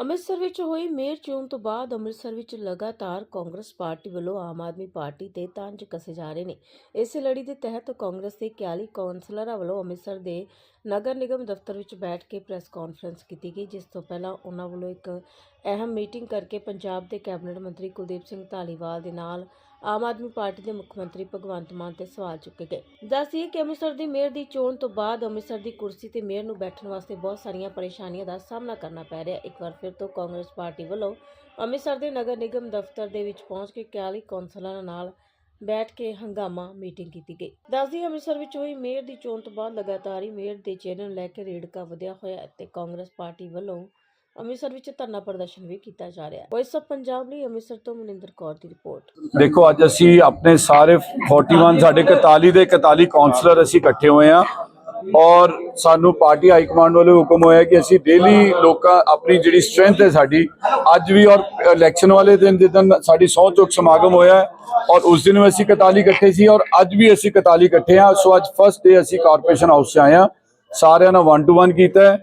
ਅੰਮ੍ਰਿਤਸਰ ਵਿੱਚ ਹੋਈ ਮੇਅਰ ਚੋਣ ਤੋਂ ਬਾਅਦ ਅੰਮ੍ਰਿਤਸਰ ਵਿੱਚ ਲਗਾਤਾਰ ਕਾਂਗਰਸ ਪਾਰਟੀ ਵੱਲੋਂ ਆਮ ਆਦਮੀ ਪਾਰਟੀ ਤੇ ਤੰਜ ਕੱਸੇ ਜਾ ਰਹੇ ਨੇ। ਇਸੇ ਲੜੀ ਦੇ ਤਹਿਤ ਕਾਂਗਰਸ ਦੇ 41 ਕੌਂਸਲਰਾਂ ਵੱਲੋਂ ਅੰਮ੍ਰਿਤਸਰ ਦੇ ਨਗਰ ਨਿਗਮ ਦਫ਼ਤਰ ਵਿੱਚ ਬੈਠ ਕੇ ਪ੍ਰੈਸ ਕਾਨਫਰੰਸ ਕੀਤੀ ਗਈ, ਜਿਸ ਤੋਂ ਪਹਿਲਾਂ ਉਹਨਾਂ ਵੱਲੋਂ ਇੱਕ ਅਹਿਮ ਮੀਟਿੰਗ ਕਰਕੇ ਪੰਜਾਬ ਦੇ ਕੈਬਨਿਟ ਮੰਤਰੀ ਕੁਲਦੀਪ ਸਿੰਘ ਧਾਲੀਵਾਲ ਦੇ ਨਾਲ ਆਮ ਆਦਮੀ ਪਾਰਟੀ ਦੇ ਮੁੱਖ ਮੰਤਰੀ ਭਗਵੰਤ ਮਾਨ ਤੇ ਸਵਾਲ ਚੁੱਕੇ ਗਏ। ਦੱਸੀਏ ਕਿ ਅੰਮ੍ਰਿਤਸਰ ਦੀ ਮੇਅਰ ਦੀ ਚੋਣ ਤੋਂ ਬਾਅਦ ਅੰਮ੍ਰਿਤਸਰ ਦੀ ਕੁਰਸੀ ਤੇ ਮੇਅਰ ਨੂੰ ਬੈਠਣ ਵਾਸਤੇ ਬਹੁਤ ਸਾਰੀਆਂ ਪਰੇਸ਼ਾਨੀਆਂ ਦਾ ਸਾਹਮਣਾ ਕਰਨਾ ਪੈ ਰਿਹਾ। ਇੱਕ ਵਾਰ ਫਿਰ ਤੋਂ ਕਾਂਗਰਸ ਪਾਰਟੀ ਵੱਲੋਂ ਅੰਮ੍ਰਿਤਸਰ ਦੇ ਨਗਰ ਨਿਗਮ ਦਫ਼ਤਰ ਦੇ ਵਿੱਚ ਪਹੁੰਚ ਕੇ 41 ਕੌਂਸਲਰਾਂ ਨਾਲ ਬੈਠ ਕੇ ਹੰਗਾਮਾ ਮੀਟਿੰਗ ਕੀਤੀ ਗਈ। ਦੱਸਦੀ ਅੰਮ੍ਰਿਤਸਰ ਵਿੱਚ ਹੋਈ ਮੇਅਰ ਦੀ ਚੋਣ ਤੋਂ ਬਾਅਦ ਲਗਾਤਾਰ ਹੀ ਮੇਅਰ ਦੇ ਚਿਹਰੇ ਲੈ ਕੇ ਰੇੜਕਾ ਵਧਿਆ ਹੋਇਆ ਹੈ ਤੇ ਕਾਂਗਰਸ ਪਾਰਟੀ ਵੱਲੋਂ ਅੰਮ੍ਰਿਤਸਰ ਵਿੱਚ ਧਰਨਾ ਪ੍ਰਦਰਸ਼ਨ ਵੀ ਕੀਤਾ ਜਾ ਰਿਹਾ ਹੈ। ਵੌਇਸ ਆਫ ਪੰਜਾਬ ਲਈ ਅੰਮ੍ਰਿਤਸਰ ਤੋਂ ਮਨਿੰਦਰ ਕੌਰ ਦੀ ਰਿਪੋਰਟ। ਦੇਖੋ, ਅੱਜ ਅਸੀਂ ਆਪਣੇ ਸਾਰੇ 41 ਸਾਡੇ 41 ਦੇ 41 ਕਾਉਂਸਲਰ ਅਸੀਂ ਇਕੱਠੇ ਹੋਏ ਆ ਔਰ ਸਾਨੂੰ ਪਾਰਟੀ ਹਾਈ ਕਮਾਂਡ ਵੱਲੋਂ ਹੁਕਮ ਹੋਇਆ ਕਿ ਅਸੀਂ ਡੇਲੀ ਲੋਕਾਂ ਆਪਣੀ ਜਿਹੜੀ ਸਟਰੈਂਥ ਹੈ ਸਾਡੀ, ਅੱਜ ਵੀ ਔਰ ਇਲੈਕਸ਼ਨ ਵਾਲੇ ਦਿਨ ਜਿੱਦਣ ਸਾਡੀ ਸਹੁੰ ਚੁੱਕ ਸਮਾਗਮ ਹੋਇਆ ਔਰ ਉਸ ਦਿਨ ਵੀ ਅਸੀਂ 41 ਇਕੱਠੇ ਸੀ ਔਰ ਅੱਜ ਵੀ ਅਸੀਂ 41 ਇਕੱਠੇ ਆ ਸੋ ਅੱਜ ਫਸਟ ਡੇ ਅਸੀਂ ਕਾਰਪੋਰੇਸ਼ਨ ਹਾਊਸ 'ਚ ਆਏ ਆ ਸਾਰਿਆਂ ਨਾਲ ਵਨ ਟੂ ਵਨ ਕੀਤਾ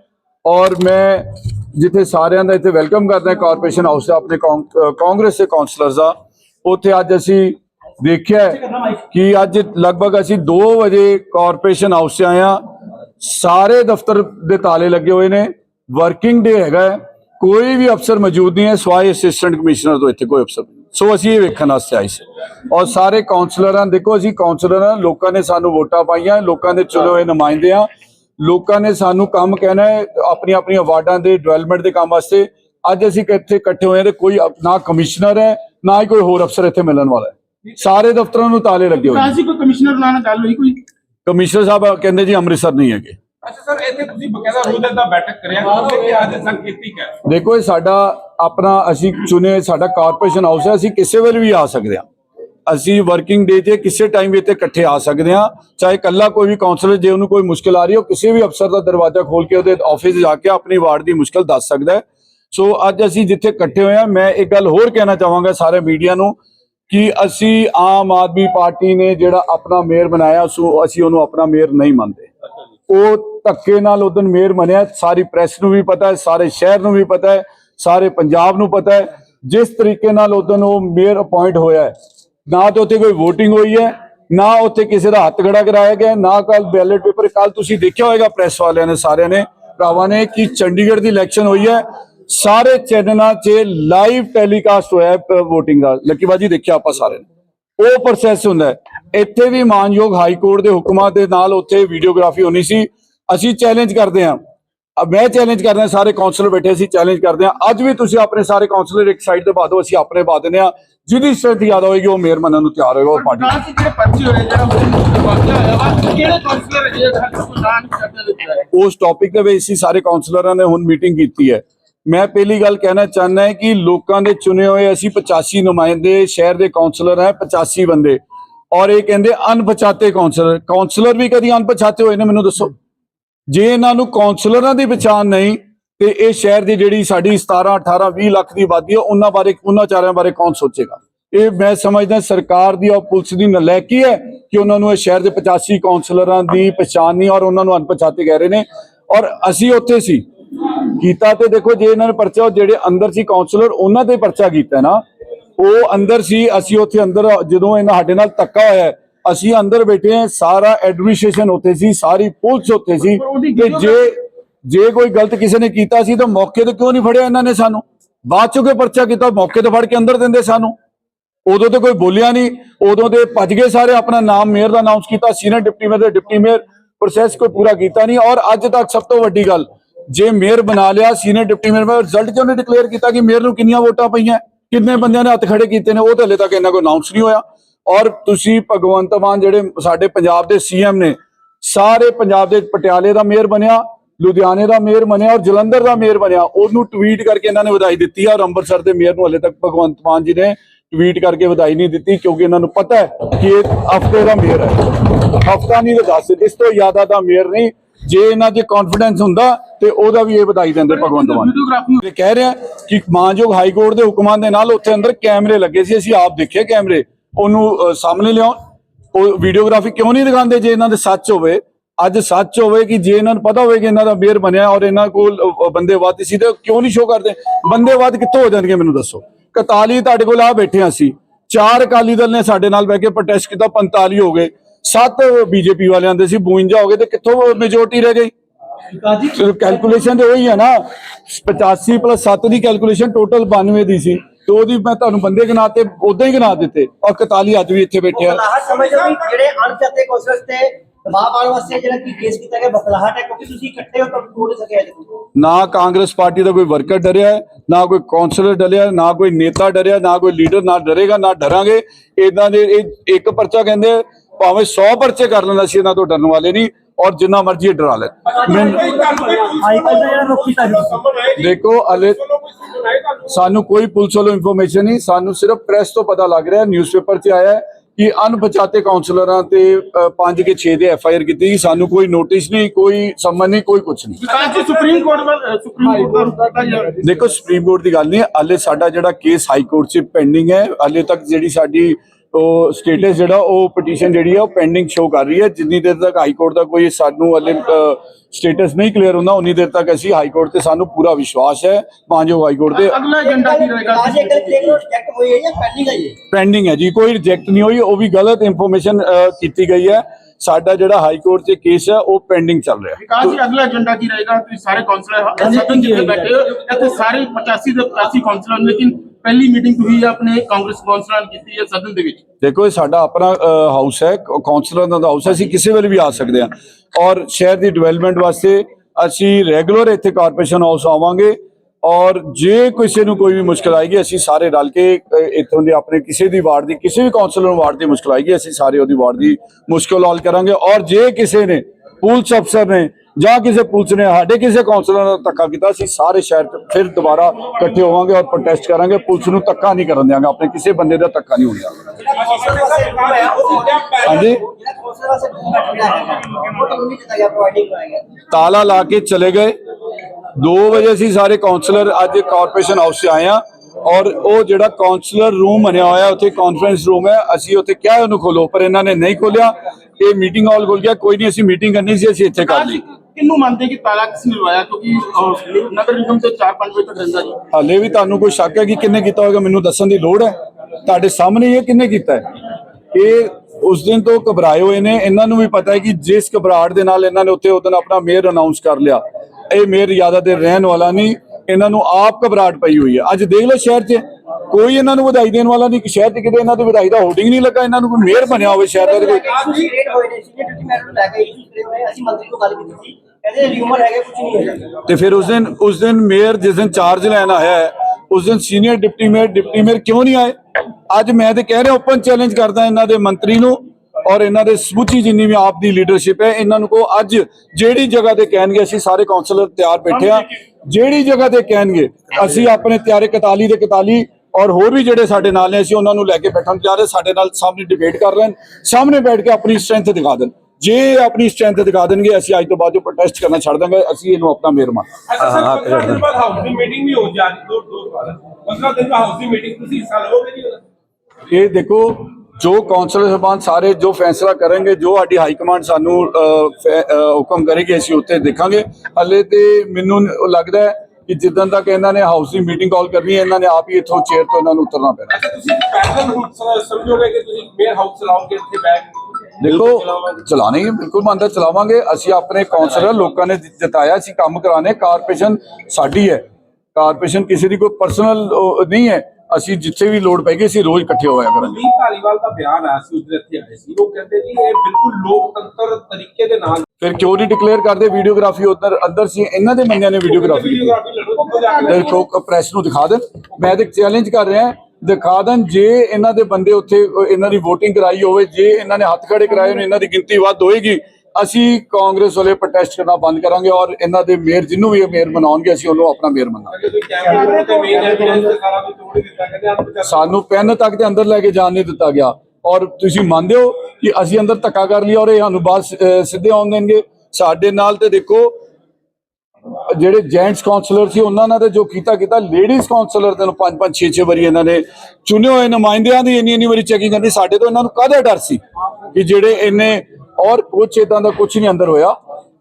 ਔਰ ਮੈਂ ਜਿੱਥੇ ਸਾਰਿਆਂ ਦਾ ਇੱਥੇ ਵੈਲਕਮ ਕਰਦਾ ਕਾਰਪੋਰੇਸ਼ਨ ਹਾਊਸ ਦਾ ਆਪਣੇ ਕੌਂ- ਕਾਂਗਰਸ ਦੇ ਕਾਉਂਸਲਰਸ ਦਾ, ਉੱਥੇ ਅੱਜ ਅਸੀਂ ਦੇਖਿਆ ਕਿ ਅੱਜ ਲਗਭਗ ਅਸੀਂ 2 ਵਜੇ ਕਾਰਪੋਰੇਸ਼ਨ ਹਾਊਸ 'ਚ ਆਏ ਹਾਂ। ਸਾਰੇ ਦਫ਼ਤਰ ਦੇ ਤਾਲੇ ਲੱਗੇ ਹੋਏ ਨੇ ਵਰਕਿੰਗ ਡੇ ਹੈਗਾ ਕੋਈ ਵੀ ਅਫਸਰ ਮੌਜੂਦ ਨਹੀਂ ਹੈ, ਸਵਾਏ ਅਸਿਸਟੈਂਟ ਕਮਿਸ਼ਨਰ ਤੋਂ ਇੱਥੇ ਕੋਈ ਅਫਸਰ ਸੋ ਅਸੀਂ ਇਹ ਵੇਖਣ ਵਾਸਤੇ ਆਏ ਸੀ। ਔਰ ਸਾਰੇ ਕਾਉਂਸਲਰਾਂ ਦੇਖੋ ਅਸੀਂ ਕਾਉਂਸਲਰਾਂ ਲੋਕਾਂ ਨੇ ਸਾਨੂੰ ਵੋਟਾਂ ਪਾਈਆਂ, ਲੋਕਾਂ ਦੇ ਚੁਣੇ ਹੋਏ ਨੁਮਾਇੰਦੇ ਆ ਲੋਕਾਂ ਨੇ ਸਾਨੂੰ ਕੰਮ ਕਹਿਣਾ ਹੈ ਆਪਣੀਆਂ ਆਪਣੀ ਵਾਰਡਾਂ ਦੇ ਡਿਵੈਲਪਮੈਂਟ ਦੇ ਕੰਮ ਵਾਸਤੇ। ਅੱਜ ਅਸੀਂ ਇੱਥੇ ਇਕੱਠੇ ਹੋਏ ਤੇ ਕੋਈ ਨਾ ਕਮਿਸ਼ਨਰ ਹੈ, ਨਾ ਹੀ ਕੋਈ ਹੋਰ ਅਫਸਰ ਇੱਥੇ ਮਿਲਣ ਵਾਲਾ ਹੈ। ਸਾਰੇ ਦਫ਼ਤਰਾਂ ਨੂੰ ਤਾਲੇ ਲੱਗੇ ਹੋਏ ਨੇ। ਕਾਸੀ ਕੋਈ ਕਮਿਸ਼ਨਰ ਨਾਲ ਗੱਲ ਹੋਈ ਕੋਈ? ਕਮਿਸ਼ਨਰ ਸਾਹਿਬ ਕਹਿੰਦੇ ਜੀ ਅੰਮ੍ਰਿਤਸਰ ਨਹੀਂ ਹੈਗੇ। ਅੱਛਾ ਸਰ ਇੱਥੇ ਤੁਸੀਂ ਬਕਾਇਦਾ ਰੋਜ਼ ਦਾ ਬੈਠਕ ਕਰਿਆ ਤੁਸੀਂ ਕਿ ਅੱਜ ਸੰਕੇਤਿਕ ਹੈ ਦੇਖੋ ਇਹ ਸਾਡਾ ਆਪਣਾ ਅਸੀਂ ਚੁਣੇ ਸਾਡਾ ਕਾਰਪੋਰੇਸ਼ਨ ਹਾਊਸ ਹੈ ਅਸੀਂ ਕਿਸੇ ਵੇਲੇ ਵੀ ਆ ਸਕਦੇ ਹਾਂ। ਅਸੀਂ ਵਰਕਿੰਗ ਡੇ ਤੇ ਕਿਸੇ ਟਾਈਮ ਵੀ ਇੱਥੇ ਇਕੱਠੇ ਆ ਸਕਦੇ ਹਾਂ। ਚਾਹੇ ਕੱਲਾ ਕੋਈ ਵੀ ਕਾਉਂਸਲਰ ਜੇ ਉਹਨੂੰ ਕੋਈ ਮੁਸ਼ਕਲ ਆ ਰਹੀ ਹੈ ਕਿਸੇ ਵੀ ਅਫਸਰ ਦਾ ਦਰਵਾਜ਼ਾ ਖੋਲ ਕੇ ਉਹਦੇ ਆਫਿਸ ਜਾ ਕੇ ਆਪਣੀ ਵਾਰਡ ਦੀ ਮੁਸ਼ਕਲ ਦੱਸ ਸਕਦਾ ਹੈ। ਸੋ ਅੱਜ ਅਸੀਂ ਜਿੱਥੇ ਇਕੱਠੇ ਹੋਏ ਹਾਂ ਮੈਂ ਇੱਕ ਗੱਲ ਹੋਰ ਕਹਿਣਾ ਚਾਹਾਂਗਾ ਸਾਰੇ ਮੀਡੀਆ ਨੂੰ ਕਿ ਅਸੀਂ ਆਮ ਆਦਮੀ ਪਾਰਟੀ ਨੇ ਜਿਹੜਾ ਆਪਣਾ ਮੇਅਰ ਬਣਾਇਆ ਸੋ ਅਸੀਂ ਉਹਨੂੰ ਆਪਣਾ ਮੇਅਰ ਨਹੀਂ ਮੰਨਦੇ। ਉਹ ਧੱਕੇ ਨਾਲ ਉਦੋਂ ਮੇਅਰ ਬਣਿਆ ਸਾਰੀ ਪ੍ਰੈਸ ਨੂੰ ਵੀ ਪਤਾ ਹੈ ਸਾਰੇ ਸ਼ਹਿਰ ਨੂੰ ਵੀ ਪਤਾ ਹੈ ਸਾਰੇ ਪੰਜਾਬ ਨੂੰ ਪਤਾ ਹੈ ਜਿਸ ਤਰੀਕੇ ਨਾਲ ਉਦੋਂ ਉਹ ਮੇਅਰ ਅਪਾਇੰਟ ਹੋਇਆ ਹੈ। ਨਾ ਤਾਂ ਉੱਥੇ ਕੋਈ VOTING ਹੋਈ ਹੈ ਨਾ ਉੱਥੇ ਕਿਸੇ ਦਾ ਹੱਥ ਖੜਾ ਕਰਾਇਆ ਗਿਆ ਨਾ ਕੱਲ ਬੈਲਟ ਪੇਪਰ ਕੱਲ ਤੁਸੀਂ ਦੇਖਿਆ ਹੋਵੇਗਾ ਪ੍ਰੈਸ ਵਾਲਿਆਂ ਨੇ ਸਾਰਿਆਂ ਨੇ ਭਰਾਵਾਂ ਨੇ ਕਿ ਚੰਡੀਗੜ੍ਹ ਦੀ ਇਲੈਕਸ਼ਨ ਹੋਈ ਹੈ ਸਾਰੇ ਚੈਨਲਾਂ 'ਚ ਲਾਈਵ ਟੈਲੀਕਾਸਟ ਹੋਇਆ VOTING ਦਾ। ਲੱਕੀਬਾਜੀ ਦੇਖਿਆ ਆਪਾਂ ਸਾਰੇ ਨੇ। ਉਹ ਪ੍ਰੋਸੈਸ ਹੁੰਦਾ ਹੈ। ਇੱਥੇ ਵੀ ਮਾਨਯੋਗ ਹਾਈ ਕੋਰਟ ਦੇ ਹੁਕਮਾਂ ਦੇ ਨਾਲ ਉੱਥੇ ਵੀਡੀਓਗ੍ਰਾਫੀ ਹੋਣੀ ਸੀ। ਅਸੀਂ ਚੈਲੰਜ ਕਰਦੇ ਹਾਂ। ਮੈਂ ਚੈਲੰਜ ਕਰਦਾ ਸਾਰੇ ਕਾਉਂਸਲਰ ਬੈਠੇ ਅਸੀਂ ਚੈਲੰਜ ਕਰਦੇ ਹਾਂ। ਅੱਜ ਵੀ ਤੁਸੀਂ ਆਪਣੇ ਸਾਰੇ ਕਾਉਂਸਲਰ ਇੱਕ ਸਾਈਡ ਤੇ ਪਾ ਦਿਓ ਅਸੀਂ ਆਪਣੇ ਪਾ ਦਿੰਦੇ ਹਾਂ। ਜਿਹਦੀ ਸਟ੍ਰੈਂਥ ਜ਼ਿਆਦਾ ਹੋਏਗੀ ਉਹ ਮੇਅਰ ਮੰਨਣ ਨੂੰ ਤਿਆਰ ਹੋਏਗਾ ਉਹ ਪਾਰਟੀ ਕਾਸੀ ਜਿਹੜੇ ਪਰਚੇ ਹੋਏ ਜਿਹੜਾ ਉਹ ਕਿਹੜੇ ਕਾਉਂਸਲਰ ਜਿਹੜੇ ਖੁਦਾਨ ਕਰਦੇ ਦਿੱਤਾ ਹੈ? ਉਸ ਟੌਪਿਕ ਦੇ ਵਿੱਚ ਸਾਰੇ ਕਾਉਂਸਲਰਾਂ ਨੇ ਹੁਣ ਮੀਟਿੰਗ ਕੀਤੀ ਹੈ। ਮੈਂ ਪਹਿਲੀ ਗੱਲ ਕਹਿਣਾ ਚਾਹੁੰਦਾ ਹਾਂ ਕਿ ਲੋਕਾਂ ਦੇ ਚੁਣੇ ਹੋਏ ਅਸੀਂ 85 ਨੁਮਾਇੰਦੇ, ਸ਼ਹਿਰ ਦੇ ਕਾਉਂਸਲਰ ਹੈ 85 ਬੰਦੇ। ਔਰ ਇਹ ਕਹਿੰਦੇ ਅਣਪਛਾਤੇ ਕਾਉਂਸਲਰ ਕਾਉਂਸਲਰ ਵੀ ਕਦੀ ਅਣਪਛਾਤੇ ਹੋਏ ਨੇ, ਮੈਨੂੰ ਦੱਸੋ। ਜੇ ਇਹਨਾਂ ਨੂੰ ਕਾਉਂਸਲਰਾਂ ਦੀ ਪਛਾਣ ਨਹੀਂ, ਤੇ ਇਹ ਸ਼ਹਿਰ ਦੀ ਜਿਹੜੀ ਸਾਡੀ 17 18 20 ਲੱਖ ਦੀ ਆਬਾਦੀ ਹੈ, ਉਹਨਾਂ ਬਾਰੇ, ਉਹਨਾਂ ਚਾਰਿਆਂ ਬਾਰੇ ਕੌਣ ਸੋਚੇਗਾ? ਇਹ ਮੈਂ ਸਮਝਦਾ ਸਰਕਾਰ ਦੀ ਔਰ ਪੁਲਿਸ ਦੀ ਨਲਾਇਕੀ ਹੈ ਕਿ ਉਹਨਾਂ ਨੂੰ ਇਹ ਸ਼ਹਿਰ ਦੇ 85 ਕਾਉਂਸਲਰਾਂ ਦੀ ਪਛਾਣ ਨਹੀਂ ਔਰ ਉਹਨਾਂ ਨੂੰ ਅਣਪਛਾਤੇ ਕਹਿ ਰਹੇ ਨੇ। ਔਰ ਅਸੀਂ ਉੱਥੇ ਸੀ। ਕੀਤਾ ਤੇ ਦੇਖੋ ਜੇ ਇਹਨਾਂ ਨੇ ਪਰਚਾ ਉਹ ਜਿਹੜੇ ਅੰਦਰ ਸੀ ਕਾਉਂਸਲਰ ਉਹਨਾਂ ਤੇ ਪਰਚਾ ਕੀਤਾ ਨਾ। ਉਹ ਅੰਦਰ ਸੀ ਅਸੀਂ ਉੱਥੇ ਅੰਦਰ ਜਦੋਂ ਇਹਨਾਂ ਸਾਡੇ ਨਾਲ ਧੱਕਾ ਹੋਇਆ ਅਸੀਂ ਅੰਦਰ ਬੈਠੇ ਹਾਂ ਸਾਰਾ ਐਡਮਿਨਿਸਟ੍ਰੇਸ਼ਨ ਉੱਥੇ ਸੀ ਸਾਰੀ ਪੁਲਿਸ ਉੱਥੇ ਸੀ। ਕਿ ਜੇ ਜੇ ਕੋਈ ਗਲਤ ਕਿਸੇ ਨੇ ਕੀਤਾ ਸੀ ਤਾਂ ਮੌਕੇ ਤੇ ਕਿਉਂ ਨਹੀਂ ਫੜਿਆ ਇਹਨਾਂ ਨੇ ਸਾਨੂੰ? ਬਾਅਦ ਚੋਂ ਕੋਈ ਪਰਚਾ ਕੀਤਾ? ਮੌਕੇ ਤੇ ਫੜ ਕੇ ਅੰਦਰ ਦਿੰਦੇ ਸਾਨੂੰ। ਉਦੋਂ ਤੇ ਕੋਈ ਬੋਲਿਆ ਨਹੀਂ। ਉਦੋਂ ਤੇ ਭੱਜ ਗਏ ਸਾਰੇ ਆਪਣਾ ਨਾਮ ਮੇਅਰ ਦਾ ਅਨਾਉਂਸ ਕੀਤਾ ਸੀਨੀਅਰ ਡਿਪਟੀ ਮੇਅਰ ਤੇ ਡਿਪਟੀ ਮੇਅਰ ਪ੍ਰੋਸੈਸ ਕੋਈ ਪੂਰਾ ਕੀਤਾ ਨਹੀਂ। ਔਰ ਅੱਜ ਤੱਕ ਸਭ ਤੋਂ ਵੱਡੀ ਗੱਲ ਜੇ ਮੇਅਰ ਬਣਾ ਲਿਆ, ਸੀਨੀਅਰ ਡਿਪਟੀ ਮੇਅਰ ਮੈਂ ਰਿਜ਼ਲਟ ਕਿਉਂ ਨਹੀਂ ਡਿਕਲੇਅਰ ਕੀਤਾ ਕਿ ਮੇਅਰ ਨੂੰ ਕਿੰਨੀਆਂ ਵੋਟਾਂ ਪਈਆਂ? ਕਿੰਨੇ ਬੰਦਿਆਂ ਨੇ ਹੱਥ ਖੜੇ ਕੀਤੇ ਨੇ? ਉਹ ਤਾਂ ਹਲੇ ਤੱਕ ਇਹਨਾਂ ਕੋਈ ਅਨਾਉਂਸ ਨਹੀਂ ਹੋਇਆ। ਔਰ ਤੁਸੀਂ ਭਗਵੰਤ ਮਾਨ ਜਿਹੜੇ ਸਾਡੇ ਪੰਜਾਬ ਦੇ ਸੀਐਮ ਨੇ, ਸਾਰੇ ਪੰਜਾਬ ਦੇ ਪਟਿਆਲੇ ਦਾ ਮੇਅਰ ਬਣਿਆ, ਲੁਧਿਆਣੇ ਦਾ ਮੇਅਰ ਬਣਿਆ ਔਰ ਜਲੰਧਰ ਦਾ ਮੇਅਰ ਬਣਿਆ। ਉਹਨੂੰ ਟਵੀਟ ਕਰਕੇ ਇਹਨਾਂ ਨੇ ਵਧਾਈ ਦਿੱਤੀ ਹੈ ਔਰ ਅੰਮ੍ਰਿਤਸਰ ਦੇ ਮੇਅਰ ਨੂੰ ਹਲੇ ਤੱਕ ਭਗਵੰਤ ਮਾਨ ਜੀ ਨੇ ਟਵੀਟ ਕਰਕੇ ਵਧਾਈ ਨਹੀਂ ਦਿੱਤੀ ਕਿਉਂਕਿ ਇਹਨਾਂ ਨੂੰ ਪਤਾ ਹੈ ਕਿ ਇਹ ਹਫ਼ਤੇ ਦਾ ਮੇਅਰ ਹੈ। ਹਫਤਾ ਨਹੀਂ ਤਾਂ ਦੱਸ, ਇਸ ਤੋਂ ਜ਼ਿਆਦਾ ਦਾ ਮੇਅਰ ਨਹੀਂ। ਜੇ ਇਹਨਾਂ 'ਚ ਕੌਨਫੀਡੈਂਸ ਹੁੰਦਾ ਤੇ ਉਹਦਾ ਵੀ ਇਹ ਵਧਾਈ ਦਿੰਦੇ ਭਗਵੰਤ ਮਾਨ। ਇਹ ਕਹਿ ਰਿਹਾ ਕਿ ਮਾਨਯੋਗ ਹਾਈ ਕੋਰਟ ਦੇ ਹੁਕਮਾਂ ਦੇ ਨਾਲ ਉੱਥੇ ਅੰਦਰ ਕੈਮਰੇ ਲੱਗੇ ਸੀ ਅਸੀਂ ਆਪ ਦੇਖੇ ਕੈਮਰੇ। ਉਹਨੂੰ ਸਾਹਮਣੇ ਲਿਆਉਣ ਉਹ ਵੀਡੀਓਗ੍ਰਾਫੀ ਕਿਉਂ ਨਹੀਂ ਦਿਖਾਉਂਦੇ ਜੇ ਇਹਨਾਂ ਦੇ ਸੱਚ ਹੋਵੇ? ਅੱਜ ਸੱਚ ਹੋਵੇ ਕਿ ਜੇ ਇਹਨਾਂ ਨੂੰ ਪਤਾ ਹੋਵੇ ਕਿ ਇਹਨਾਂ ਦਾ ਮੇਅਰ ਬਣਿਆ ਔਰ ਇਹਨਾਂ ਕੋਲ ਬੰਦੇ ਵੱਧ ਸੀ ਤੇ ਕਿਉਂ ਨਹੀਂ ਸ਼ੋ ਕਰਦੇ? ਬੰਦੇ ਵੱਧ ਕਿੱਥੋਂ ਹੋ ਜਾਣਗੇ ਮੈਨੂੰ ਦੱਸੋ? 41 ਤੁਹਾਡੇ ਕੋਲ ਆ ਬੈਠੇ ਹਾਂ ਅਸੀਂ। ਚਾਰ ਅਕਾਲੀ ਦਲ ਨੇ ਸਾਡੇ ਨਾਲ ਬਹਿ ਕੇ ਪ੍ਰੋਟੈਸਟ ਕੀਤਾ 45 ਹੋ ਗਏ। ਸੱਤ ਬੀਜੇਪੀ ਵਾਲਿਆਂ ਦੇ ਸੀ 52 ਹੋ ਗਏ ਤੇ ਕਿੱਥੋਂ ਮੈਜੋਰਟੀ ਰਹਿ ਗਈ? ਕੈਲਕੂਲੇਸ਼ਨ ਤੇ ਉਹੀ ਹੈ ਨਾ 85 ਪਲੱਸ 7 ਦੀ ਕੈਲਕੂਲੇਸ਼ਨ ਟੋਟਲ 92 ਦੀ ਸੀ। ਤੇ ਉਹਦੀ ਮੈਂ ਤੁਹਾਨੂੰ ਬੰਦੇ ਗਿਨਾਤੇ ਉਦਾਂ ਹੀ ਗਿਣਾ ਦਿੱਤੇ। ਔਰ 41 ਅੱਜ ਵੀ ਇੱਥੇ ਬੈਠੇ ਆ। ਬਖਲਾਹਟ ਸਮਝਦੇ ਵੀ ਜਿਹੜੇ ਅਣਚਾਤੇ ਕੌਂਸਲਰਸ ਤੇ ਦਬਾਅ ਪਾਉਣ ਵਾਸਤੇ ਜਿਹੜਾ ਕੀ ਕੇਸ ਕੀਤਾ ਗਿਆ ਬਖਲਾਹਟ ਹੈ ਕਿਉਂਕਿ ਤੁਸੀਂ ਇਕੱਠੇ ਹੋ ਤਾਂ ਹੋ ਨਹੀਂ ਸਕਿਆ ਜੀ। ਨਾ ਕਾਂਗਰਸ ਪਾਰਟੀ ਦਾ ਕੋਈ ਵਰਕਰ ਡਰਿਆ ਹੈ, ਨਾ ਕੋਈ ਕਾਉਂਸਲਰ ਡਰਿਆ ਨਾ ਕੋਈ ਨੇਤਾ ਡਰਿਆ ਨਾ ਕੋਈ ਲੀਡਰ ਨਾ ਡਰੇਗਾ ਨਾ ਡਰਾਂਗੇ। ਇਦਾਂ ਦੇ ਇੱਕ ਪਰਚਾ ਕਹਿੰਦੇ ਭਾਵੇਂ 100 ਪਰਚੇ ਕਰ ਲੈਂਦਾ ਸੀ ਇਹਨਾਂ ਤੋਂ ਡਰਨ ਵਾਲੇ ਨਹੀਂ ਔਰ ਜਿੰਨਾ ਮਰਜ਼ੀ ਡਰਾ ਲੈ। ਦੇਖੋ ਹਲੇ ਸਾਨੂੰ ਕੋਈ ਪੁਲਿਸ ਵੱਲੋਂ ਇਨਫੋਰਮੇਸ਼ਨ ਨਹੀਂ ਸਾਨੂੰ ਸਿਰਫ ਪ੍ਰੈਸ ਤੋਂ ਪਤਾ ਲੱਗ ਰਿਹਾ ਨਿਊਜ਼ਪੇਪਰ 'ਚ ਆਇਆ ਹੈ ਕਿ ਅਣਪਛਾਤੇ ਕਾਉਂਸਲਰਾਂ ਤੇ 5 ਕੇ 6 ਦੇ ਐਫ ਆਈ ਆਰ ਕੀਤੀ ਸਾਨੂੰ ਕੋਈ ਨੋਟਿਸ ਨਹੀਂ ਕੋਈ ਸੰਮਨ ਨਹੀਂ ਕੋਈ ਕੁਝ ਨਹੀਂ। ਸੁਪਰੀਮ ਕੋਰਟ ਵੱਲ ਸੁਪਰੀਮ ਕੋਰਟ ਦੇਖੋ ਸੁਪਰੀਮ ਕੋਰਟ ਦੀ ਗੱਲ ਨਹੀਂ ਹਾਲੇ ਸਾਡਾ ਜਿਹੜਾ ਕੇਸ ਹਾਈ ਕੋਰਟ 'ਚ ਪੈਂਡਿੰਗ ਹੈ ਹਾਲੇ ਤੱਕ ਜਿਹੜੀ ਸਾਡੀ ਉਹ ਸਟੇਟਸ ਜਿਹੜਾ ਉਹ ਪਟੀਸ਼ਨ ਜਿਹੜੀ ਹੈ ਉਹ ਪੈਂਡਿੰਗ ਸ਼ੋ ਕਰ ਰਹੀ ਹੈ। ਜਿੰਨੀ ਦੇਰ ਤੱਕ ਹਾਈ ਕੋਰਟ ਦਾ ਕੋਈ ਸਾਨੂੰ ਹਾਲੇ ਸਟੇਟਸ ਨਹੀਂ ਕਲੀਅਰ ਹੁੰਦਾ ਉਨੀ ਦੇਰ ਤੱਕ ਅਸੀਂ ਹਾਈ ਕੋਰਟ ਤੇ ਸਾਨੂੰ ਪੂਰਾ ਵਿਸ਼ਵਾਸ ਹੈ। ਮਾਨਯੋਗ ਹਾਈ ਕੋਰਟ ਤੇ ਅਗਲਾ ਏਜੰਡਾ ਕੀ ਰਹੇਗਾ ਅੱਜ ਇੱਕ ਕਲੇਮ ਰਿਜੈਕਟ ਹੋਈ ਹੈ ਜਾਂ ਪੈਂਡਿੰਗ ਹੈ ਜੀ? ਪੈਂਡਿੰਗ ਹੈ ਜੀ ਕੋਈ ਰਿਜੈਕਟ ਨਹੀਂ ਹੋਈ ਉਹ ਵੀ ਗਲਤ ਇਨਫੋਰਮੇਸ਼ਨ ਕੀਤੀ ਗਈ ਹੈ। ਸਾਡਾ ਜਿਹੜਾ ਹਾਈ ਕੋਰਟ 'ਚ ਕੇਸ ਹੈ ਉਹ ਪੈਂਡਿੰਗ ਚੱਲ ਰਿਹਾ ਵਿਕਾਸ ਜੀ ਅਗਲਾ ਏਜੰਡਾ ਕੀ ਰਹੇਗਾ? ਤੁਸੀਂ ਸਾਰੇ ਕਾਉਂਸਲਰ ਸਦਨ ਜਿੱਥੇ ਬੈਠੇ ਹੋ ਇੱਥੇ ਸਾਰੇ 85 ਦੇ 85 ਕਾਉਂਸਲਰ ਲੇਕਿਨ ਪਹਿਲੀ ਮੀਟਿੰਗ ਤੁਸੀਂ ਆਪਣੇ ਕਾਂਗਰਸ ਕਾਉਂਸਲਰਾਂ ਨਾਲ ਕੀਤੀ ਹੈ ਸਦਨ ਦੇ ਵਿੱਚ। ਦੇਖੋ ਇਹ ਸਾਡਾ ਆਪਣਾ ਹਾਊਸ ਹੈ ਕਾਉਂਸਲਰ ਦਾ ਹਾਊਸ ਹੈ, ਅਸੀਂ ਕਿਸੇ ਵੇਲੇ ਵੀ ਆ ਸਕਦੇ ਹਾਂ। ਔਰ ਸ਼ਹਿਰ ਦੀ ਡਿਵੈਲਪਮੈਂਟ ਵਾਸਤੇ ਅਸੀਂ ਰੈਗੂਲਰ ਇੱਥੇ ਕਾਰਪੋਰੇਸ਼ਨ ਹਾਊਸ ਆਵਾਂਗੇ। ਔਰ ਜੇ ਕਿਸੇ ਨੂੰ ਕੋਈ ਵੀ ਮੁਸ਼ਕਲ ਆਏਗੀ, ਅਸੀਂ ਸਾਰੇ ਰਲ ਕੇ ਇੱਥੋਂ ਦੇ ਆਪਣੇ ਕਿਸੇ ਦੀ ਵਾਰਡ ਦੀ, ਕਿਸੇ ਵੀ ਕਾਉਂਸਲਰ ਨੂੰ ਵਾਰਡ ਦੀ ਮੁਸ਼ਕਲ ਆਏਗੀ, ਅਸੀਂ ਸਾਰੇ ਉਹਦੀ ਵਾਰਡ ਦੀ ਮੁਸ਼ਕਲ ਹੱਲ ਕਰਾਂਗੇ। ਔਰ ਜੇ ਕਿਸੇ ਨੇ ਪੁਲਿਸ ਅਫਸਰ ਨੇ ਜਾਂ ਕਿਸੇ ਪੁਲਿਸ ਨੇ ਸਾਡੇ ਕਿਸੇ ਕਾਉਂਸਲਰ ਨਾਲ ਧੱਕਾ ਕੀਤਾ, ਅਸੀਂ ਸਾਰੇ ਸ਼ਹਿਰ ਫਿਰ ਦੁਬਾਰਾ ਇਕੱਠੇ ਹੋਵਾਂਗੇ ਔਰ ਪ੍ਰੋਟੈਸਟ ਕਰਾਂਗੇ। ਪੁਲਿਸ ਨੂੰ ਧੱਕਾ ਨਹੀਂ ਕਰਨ ਦਿਆਂਗੇ, ਆਪਣੇ ਕਿਸੇ ਬੰਦੇ ਦਾ ਧੱਕਾ ਨਹੀਂ ਹੋਣ ਹਾਂਜੀ? ਤਾਲਾ ਲਾ ਕੇ ਚਲੇ ਗਏ। 2 ਵਜੇ ਅਸੀਂ ਸਾਰੇ ਕਾਉਂਸਲਰ ਅੱਜ ਕਾਰਪੋਰੇਸ਼ਨ ਹਾਊਸ 'ਚ ਆਏ ਆ ਔਰ ਉਹ ਜਿਹੜਾ ਕਾਉਂਸਲਰ ਰੂਮ ਬਣਿਆ ਹੋਇਆ, ਉੱਥੇ ਕਾਨਫਰੰਸ ਰੂਮ ਹੈ। ਅਸੀਂ ਉੱਥੇ ਕਿਹਾ ਉਹਨੂੰ ਖੋਲੋ, ਪਰ ਇਹਨਾਂ ਨੇ ਨਹੀਂ ਖੋਲਿਆ। ਇਹ ਮੀਟਿੰਗ ਹਾਲ ਖੋਲ ਗਿਆ। ਕੋਈ ਨਹੀਂ, ਅਸੀਂ ਮੀਟਿੰਗ ਕਰਨੀ ਸੀ, ਅਸੀਂ ਇੱਥੇ ਕਰ ਲਈ। ਕਿੰਨੂੰ ਮੰਨਦੇ ਕਿ ਤਾਲਾ ਕਿਸ ਨੇ ਲਵਾਇਆ? ਕਿਉਂਕਿ ਨਗਰ ਨਿਗਮ ਤੇ 4-5 ਵਜੇ ਤੱਕ ਰਹਿੰਦਾ ਜੀ। ਹਾਲੇ ਵੀ ਤੁਹਾਨੂੰ ਕੋਈ ਸ਼ੱਕ ਹੈ ਕਿ ਕਿੰਨੇ ਕੀਤਾ ਹੋਵੇਗਾ ਮੈਨੂੰ ਦੱਸਣ ਦੀ ਲੋੜ ਹੈ। ਤੁਹਾਡੇ ਸਾਹਮਣੇ ਹੀ ਕਿੰਨੇ ਕੀਤਾ ਹੈ? ਇਹ ਉਸ ਦਿਨ ਤੋਂ ਘਬਰਾਏ ਹੋਏ ਨੇ। ਇਹਨਾਂ ਨੂੰ ਵੀ ਪਤਾ ਹੈ ਕਿ ਜਿਸ ਘਬਰਾਹਟ ਦੇ ਨਾਲ ਇਹਨਾਂ ਨੇ ਉੱਥੇ ਉਦੋਂ ਆਪਣਾ ਮੇਅਰ ਅਨਾਉਂਸ ਕਰ ਲਿਆ। ਇਹ ਮੇਅਰ ਜ਼ਿਆਦਾ ਦੇ ਰਹਿਣ ਵਾਲਾ ਨਹੀਂ। ਇਹਨਾਂ ਨੂੰ ਆਪ ਘਬਰਾਹਟ ਪਈ ਹੋਈ ਹੈ। ਅੱਜ ਦੇਖ ਲਓ ਸ਼ਹਿਰ 'ਚ। ਕੋਈ ਇਹਨਾਂ ਨੂੰ ਵਧਾਈ ਦੇਣ ਵਾਲਾ ਨਹੀਂ ਕਿ ਸ਼ਹਿਰ 'ਚ ਕਿਤੇ ਇਹਨਾਂ ਦੀ ਵਧਾਈ ਦਾ ਹੋਰਡਿੰਗ ਨਹੀਂ ਲੱਗਾ ਇਹਨਾਂ ਨੂੰ ਕੋਈ ਮੇਅਰ ਬਣਿਆ ਹੋਵੇ ਸ਼ਹਿਰ ਦਾ ਕੋਈ ਕ੍ਰੀਏਟ ਹੋਏ ਨੇ ਸੀਨੀਅਰ ਡਿਊਟੀ ਮੈਡਮ ਨੂੰ ਲੈ ਕੇ ਇਸ਼ੂ ਕ੍ਰੀਏਟ ਹੋਏ ਅਸੀਂ ਮੰਤਰੀ ਨੂੰ ਗੱਲ ਕੀਤੀ ਸੀ। ਕਹਿੰਦੇ ਰਿਊਮਰ ਹੈਗੇ ਕੁਝ ਨਹੀਂ ਹੈ ਤੇ ਫਿਰ ਉਸ ਦਿਨ ਉਸ ਦਿਨ ਮੇਅਰ ਜਿਸ ਦਿਨ ਚਾਰਜ ਲੈਣ ਆਇਆ ਹੈ ਉਸ ਦਿਨ senior deputy mayor deputy mayor ਕਿਉਂ ਨਹੀਂ ਆਏ? ਅੱਜ ਮੈਂ ਤੇ ਕਹਿ ਰਿਹਾ ਓਪਨ ਚੈਲੰਜ ਕਰਦਾ ਇਹਨਾਂ ਦੇ ਮੰਤਰੀ ਨੂੰ ਔਰ ਇਹਨਾਂ ਦੇ ਸਮੁੱਚੀ ਜਿੰਨੀ ਵੀ ਆਪ ਦੀ ਲੀਡਰਸ਼ਿਪ ਹੈ ਇਹਨਾਂ ਨੂੰ ਕੋ ਅੱਜ ਜਿਹੜੀ ਜਗ੍ਹਾ ਤੇ ਕਹਿਣਗੇ ਅਸੀਂ ਸਾਰੇ ਕਾਉਂਸਲਰ ਤਿਆਰ ਬੈਠੇ ਆ ਜਿਹੜੀ ਜਗ੍ਹਾ ਤੇ ਕਹਿਣਗੇ ਅਸੀਂ ਆਪਣੇ ਤਿਆਰੇ 41 ਦੇ 41 ਔਰ ਹੋਰ ਵੀ ਜਿਹੜੇ ਸਾਡੇ ਨਾਲ ਨੇ ਅਸੀਂ ਉਹਨਾਂ ਨੂੰ ਲੈ ਕੇ ਬੈਠਣ ਜਾ ਰਹੇ ਸਾਡੇ ਨਾਲ ਸਾਹਮਣੇ ਡਿਬੇਟ ਕਰ ਲੈਣ ਸਾਹਮਣੇ ਬੈਠ ਕੇ ਆਪਣੀ ਸਟਰੈਂਥ ਦਿਖਾ ਦੇਣ। ਜੇ ਆਪਣੀ ਸਟਰੈਂਥ ਦਿਖਾ ਦੇਣਗੇ ਅਸੀਂ ਅੱਜ ਤੋਂ ਬਾਅਦ ਜੋ ਪ੍ਰੋਟੈਸਟ ਕਰਨਾ ਛੱਡ ਦਾਂਗੇ। ਅਸੀਂ ਇਹਨੂੰ ਆਪਣਾ ਮੇਅਰ ਮੰਨ ਅੱਛਾ ਸਰ 15 ਦਿਨ ਬਾਅਦ ਹਾਊਸ ਦੀ ਮੀਟਿੰਗ ਵੀ ਹੋ ਜਾਣੀ। ਦੋ ਦੋ ਸਵਾਲ 15 ਦਿਨ ਬਾਅਦ ਹਾਊਸ ਦੀ ਮੀਟਿੰਗ ਤੁਸੀਂ ਹਿੱਸਾ ਲਓਗੇ ਜੀ ਉਹਦਾ? ਇਹ ਦੇਖੋ ਜੋ ਕੌਂਸਲਰ ਸਾਹਿਬਾਨ ਸਾਰੇ ਜੋ ਫੈਸਲਾ ਕਰਨਗੇ ਜੋ ਸਾਡੀ ਹਾਈ ਕਮਾਂਡ ਸਾਨੂੰ ਹੁਕਮ ਕਰੇਗੀ ਅਸੀਂ ਉੱਥੇ ਦੇਖਾਂਗੇ। ਹਲੇ ਤੇ ਮੈਨੂੰ ਲੱਗਦਾ ਹੈ ਕਿ ਜਿੱਦਣ ਤੱਕ ਇਹਨਾਂ ਨੇ ਹਾਊਸ ਦੀ ਮੀਟਿੰਗ ਕਾਲ ਕਰਨੀ ਹੈ ਇਹਨਾਂ ਨੇ ਆਪ ਹੀ ਇੱਥੋਂ ਚੇਅਰ ਤੋਂ ਇਹਨਾਂ ਨੂੰ ਉਤਰਨਾ ਪੈਣਾ। ਅੱਛਾ ਤੁਸੀਂ ਪੈਰਲਲ ਸਮਝੋਗੇ ਕਿ ਤੁਸੀਂ ਮੇਅਰ ਹਾਊਸ ਚਲਾਓਗੇ ਇੱਥੇ ਬੈਠ ਦੇਖੋ ਚਲਾਣੇ ਬਿਲਕੁਲ ਮੰਨਦਾ ਚਲਾਵਾਂਗੇ। ਅਸੀਂ ਆਪਣੇ ਕੌਂਸਲਰ ਲੋਕਾਂ ਨੇ ਜਤਾਇਆ ਅਸੀਂ ਕੰਮ ਕਰਾਣੇ ਕਾਰਪੋਰੇਸ਼ਨ ਸਾਡੀ ਹੈ। ਕਾਰਪੋਰੇਸ਼ਨ ਕਿਸੇ ਦੀ ਕੋਈ ਪਰਸਨਲ ਨਹੀਂ ਹੈ। ਅਸੀਂ ਜਿੱਥੇ ਵੀ ਲੋੜ ਪੈਗੀ ਅਸੀਂ ਰੋਜ਼ ਇਕੱਠੇ ਹੋਇਆ ਕਰਾਂਗੇ। ਮੀਤ ਧਾਲੀਵਾਲ ਦਾ ਬਿਆਨ ਆਇਆ ਸੀ ਉਧਰ ਇੱਥੇ ਆਏ ਸੀ। ਉਹ ਕਹਿੰਦੇ ਜੀ ਇਹ ਬਿਲਕੁਲ ਲੋਕਤੰਤਰ ਤਰੀਕੇ ਦੇ ਨਾਲ ਫਿਰ ਕਿਉਂ ਨਹੀਂ ਡਿਕਲੇਅਰ ਕਰਦੇ? ਵੀਡੀਓਗ੍ਰਾਫੀ ਉਧਰ, ਅੰਦਰ ਸੀ, ਇਹਨਾਂ ਦੇ ਬੰਦਿਆਂ ਨੇ ਵੀਡੀਓਗ੍ਰਾਫੀ ਵੀਡੀਓਗ੍ਰਾਫੀ ਲੜੋ ਪ੍ਰੈਸ ਨੂੰ ਦਿਖਾ ਦੇਣ ਮੈਂ ਤੇ ਚੈਲੰਜ ਕਰ ਰਿਹਾ ਦਿਖਾ ਦੇਣ ਜੇ ਇਹਨਾਂ ਦੇ ਬੰਦੇ ਉੱਥੇ ਇਹਨਾਂ ਦੀ VOTING ਕਰਾਈ ਹੋਵੇ, ਜੇ ਇਹਨਾਂ ਨੇ ਹੱਥ ਖੜੇ ਕਰਾਏ ਹੋਣ, ਇਹਨਾਂ ਦੀ ਗਿਣਤੀ ਵੱਧ ਹੋਏਗੀ, ਅਸੀਂ ਕਾਂਗਰਸ ਵਾਲੇ ਪ੍ਰੋਟੈਸਟ ਕਰਨਾ ਬੰਦ ਕਰਾਂਗੇ ਔਰ ਇਹਨਾਂ ਦੇ ਮੇਅਰ, ਜਿੰਨੂੰ ਵੀ ਮੇਅਰ ਬਣਾਉਣਗੇ ਅਸੀਂ ਉਹਨੂੰ ਆਪਣਾ ਮੇਅਰ ਮੰਨਾਂਗੇ। ਸਾਨੂੰ ਪੈਨ ਤੱਕ ਦੇ ਅੰਦਰ ਲੈ ਕੇ ਜਾਣ ਨਹੀਂ ਦਿੱਤਾ ਗਿਆ। ਔਰ ਤੁਸੀਂ ਮੰਨਦੇ ਹੋ ਕਿ ਅਸੀਂ ਅੰਦਰ ਧੱਕਾ ਕਰ ਲਿਆ ਔਰ ਇਹ ਸਾਨੂੰ ਬਾਅਦ ਸਿੱਧੇ ਆਉਣ ਦੇਣਗੇ। ਸਾਡੇ ਨਾਲ ਤੇ ਦੇਖੋ ਜਿਹੜੇ ਜੈਂਟਸ ਕਾਉਂਸਲਰ ਸੀ ਉਹਨਾਂ ਨਾਲ ਤੇ ਜੋ ਕੀਤਾ ਕੀਤਾ ਲੇਡੀਜ਼ ਕਾਉਂਸਲਰ ਦੇ ਨੂੰ ਪੰਜ ਪੰਜ ਛੇ ਛੇ ਵਾਰੀ ਇਹਨਾਂ ਨੇ ਚੁਣੇ ਹੋਏ ਨੁਮਾਇੰਦਿਆਂ ਦੀ ਇੰਨੀ ਇੰਨੀ ਵਾਰੀ ਚੈਕਿੰਗ ਕਰਨੀ। ਸਾਡੇ ਤੋਂ ਇਹਨਾਂ ਨੂੰ ਕਾਹਦਾ ਡਰ ਸੀ ਕਿ ਜਿਹੜੇ ਇਹਨੇ ਔਰ ਕੁਝ ਇਦਾਂ ਦਾ ਕੁਝ ਨਹੀਂ ਅੰਦਰ ਹੋਇਆ।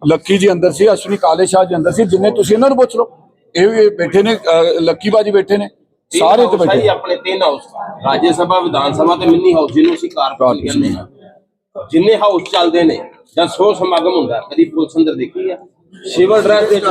ਲੱਕੀ ਜੀ ਅੰਦਰ ਸੀ ਅਸ਼ਵਨੀ ਕਾਲੇ ਸ਼ਾਹ ਜੀ ਅੰਦਰ ਸੀ ਜਿੰਨੇ ਤੁਸੀਂ ਇਹਨਾਂ ਨੂੰ ਪੁੱਛ ਲਓ। ਇਹ ਵੀ ਬੈਠੇ ਨੇ ਲੱਕੀ ਬਾਜੀ ਬੈਠੇ ਨੇ ਸਾਰੇ ਤੇ ਬੈਠੇ ਆਪਣੇ ਤਿੰਨ ਹਾਊਸ ਰਾਜ ਸਭਾ ਵਿਧਾਨ ਸਭਾ ਤੇ ਮਿੰਨੀ ਹਾਊਸ ਜਿਹਨੂੰ ਅਸੀਂ ਕਾਰਪੋਰੇਸ਼ਨ ਕਹਿੰਦੇ ਹਾਂ। ਜਿੰਨੇ ਹਾਊਸ ਚੱਲਦੇ ਨੇ ਜਾਂ ਸੋ ਸਮਾਗਮ ਹੁੰਦਾ, ਕਦੀ ਪੁਲਿਸ ਅੰਦਰ ਦੇਖੀ ਆ? ਸਿਵਲ ਡਰਾਈਵ ਦੇ ਵਿੱਚ